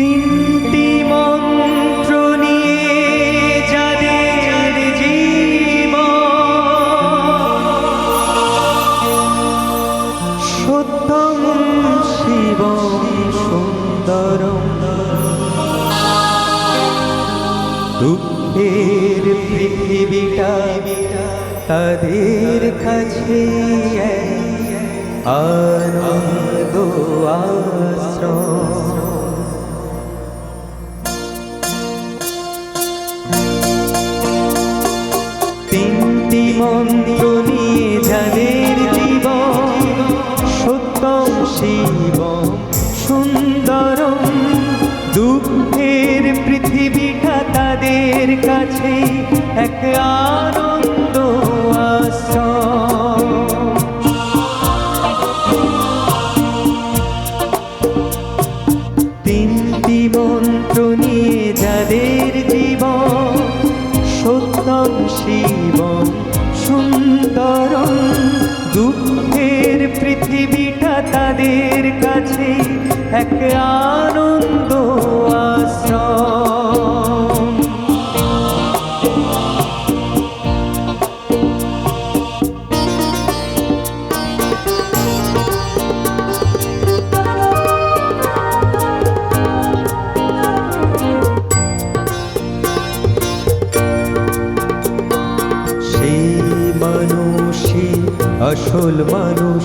তিনটি মন্ত্র নিয়ে যাদের জীবন। সত্যম শিবম সুন্দরম। দুঃখের পৃথিবীটা তাদের কাছে আনন্দ আশ্রম শিবম সুন্দরম। দুঃখের পৃথিবীটা তাদের কাছে এক আনন্দ তিনটি মন্ত্র নিয়ে যাদের জীবন সত্যম শিবম সুন্দরম, দুঃখের পৃথিবীটা তাদের কাছে এক আনন্দ আসল মানুষ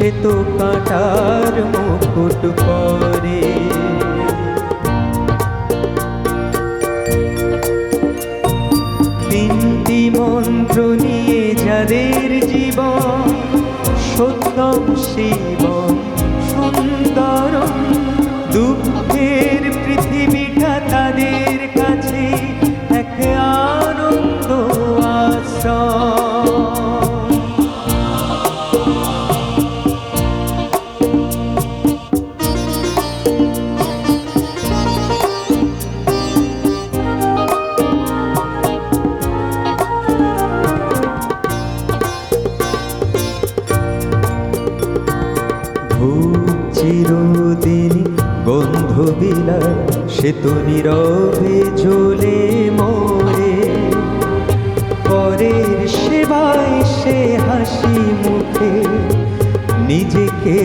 সে তো কাটার মুকুট পরে। তিনটি মন্ত্র নিয়ে যাদের জীবন সত্যম শিবম সে তো নীরবে জ্বলে মরে। পরের সেবায় সে হাসি মুখে, নিজেকে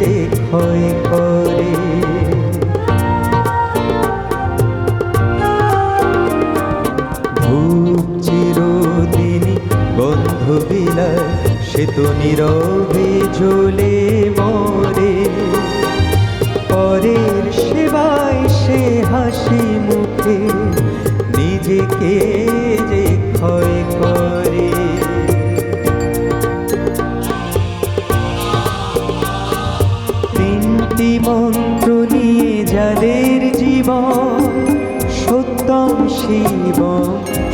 যে ক্ষয় করে। ধূপ চিরদিন গন্ধ বিলায় সে তো নীরবে জ্বলে নিজেকে যে ক্ষয় করে। তিনটি মন্ত্র নিয়ে যাদের জীবন সত্যম শিব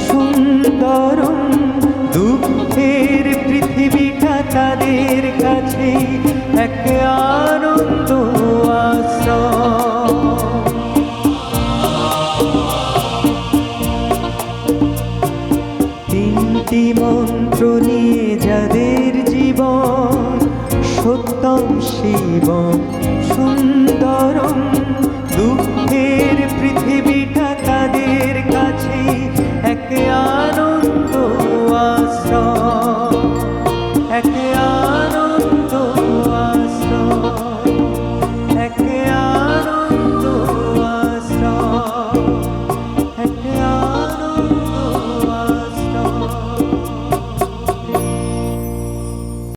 সুন্দরম দুঃখের মন্ত্র